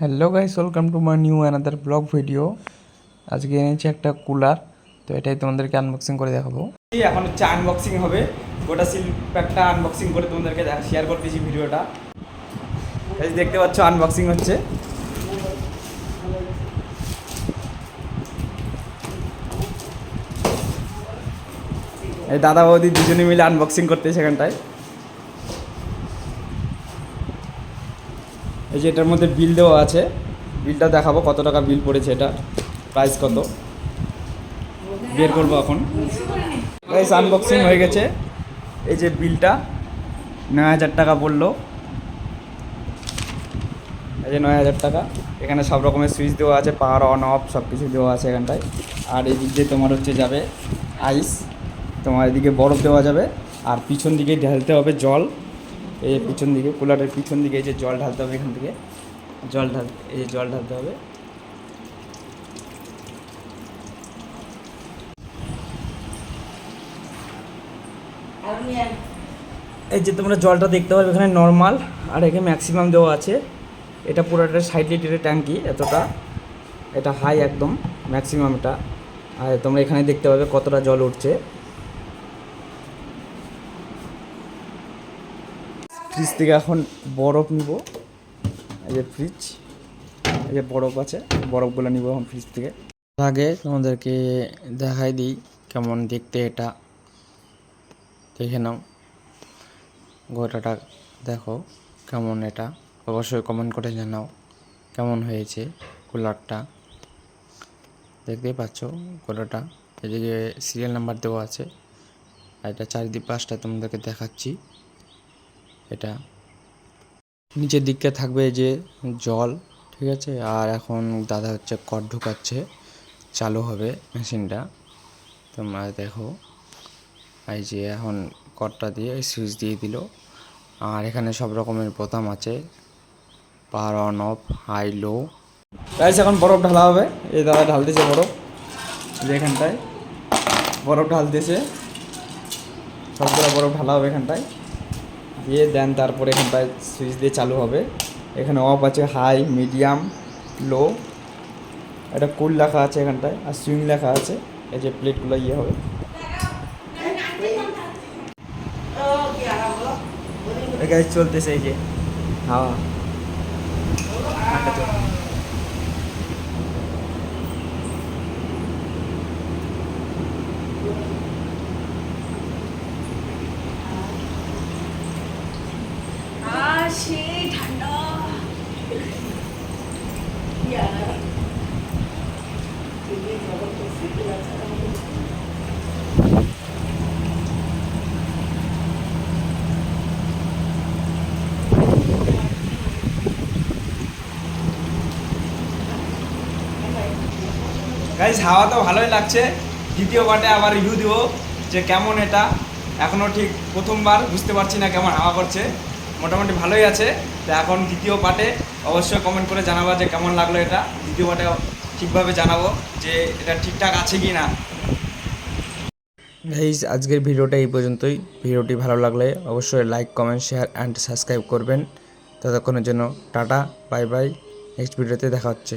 Hello guys welcome to my new another blog video আজকে এনেছি একটা কুলার তো এটাই তোমাদেরকে আনবক্সিং করে দেখাবো। এখন হচ্ছে আনবক্সিং হবে। গোটা সিল প্যাকটা আনবক্সিং করে তোমাদেরকে শেয়ার করতেছি ভিডিওটা। এই দেখতে পাচ্ছ আনবক্সিং হচ্ছে। এই দাদা বৌদি দুজনে মিলে আনবক্সিং করতে সেখানটায় এই যে এটার মধ্যে বিল দেওয়া আছে বিলটা দেখাবো কত টাকা বিল পড়েছে এটা প্রাইস কত। বের করব এখন। প্রাইস আনবক্সিং হয়ে গেছে। এই যে বিলটা নয় হাজার টাকা পড়ল। এই যে নয় হাজার টাকা। এখানে সব রকমের সুইচ দেওয়া আছে পাওয়ার অন অফ সব কিছু দেওয়া আছে এখানটায়। আর এই দিক দিয়ে তোমার হচ্ছে যাবে আইস তোমার এদিকে বরফ দেওয়া যাবে। আর পিছন দিকে ঢালতে হবে জল। এই যে পিছন দিকে, কুলারের পিছন দিকে এই যে জল ঢালতে হবে এখান থেকে। জল ঢাল, এই যে জল ঢালতে হবে। এই যে তোমরা জলটা দেখতে পাবে এখানে নর্মাল, আর এখানে ম্যাক্সিমাম দেওয়া আছে। এটা পুরোটা ষাট লিটারের ট্যাঙ্কি এতটা। এটা হাই একদম ম্যাক্সিমামটা আর তোমরা এখানে দেখতে পাবে কতটা জল উঠছে। ফ্রিজ থেকে এখন বরফ নিব। এই যে ফ্রিজ এই যে বরফ আছে, বরফগুলো নিব এখন ফ্রিজ থেকে। আগে তোমাদেরকে দেখাই দিই কেমন দেখতে এটা। দেখে নাও। গোটাটা দেখো কেমন এটা। অবশ্যই কমেন্ট করে জানাও কেমন হয়েছে কুলারটা দেখতেই পাচ্ছ কুলারটা এদিকে সিরিয়াল নাম্বার দেওয়া আছে। এটা চারিদিক পাঁচটা তোমাদেরকে দেখাচ্ছি। এটা। নিচের দিকটা থাকবে যে জল, ঠিক আছে? আর এখন দাদা হচ্ছে কট ঢুকাচ্ছে, চালু হবে মেশিনটা। তোমরা দেখো, এই যে এখন কটটা দিয়ে সুইচ দিয়ে দিল। আর এখানে সব রকমের বোতাম আছে power on off high low guys, এখন বরফ ঢালা হবে। এই দাদা ঢালতেছে বরফ যে এখানটায়। বরফ ঢালতেছে। সবগুলো বরফ ঢালা হবে এখানটায়। দিয়ে দেন, তারপরে এখানটায় সুইচ দিয়ে চালু হবে। এখানে অফ আছে হাই মিডিয়াম লো এটা কুল লেখা আছে এখানটায়, আর সুইং লেখা আছে। এই যে প্লেটগুলো ইয়ে হবে। চলতেছে এই যে। হাওয়া। হাঁটাতে। ঠান্ডা। গাইজ হাওয়া তো ভালোই লাগছে। দ্বিতীয় পার্টে আবার রিভিউ দিব যে কেমন এটা। এখনও ঠিক প্রথমবার, বুঝতে পারছি না কেমন হাওয়া করছে। মোটামুটি ভালোই আছে। তো এখন দ্বিতীয় পার্টে অবশ্যই কমেন্ট করে জানাবা যে কেমন লাগল এটা। দ্বিতীয় পার্টে ঠিকভাবে জানাব যে এটা ঠিকঠাক আছে কি না গাইজ আজকের ভিডিওটা এই পর্যন্তই। ভিডিওটি ভালো লাগলে অবশ্যই like comment share and subscribe করবেন। ততক্ষণের জন্য টাটা বাই বাই নেক্সট ভিডিওতে দেখা হচ্ছে।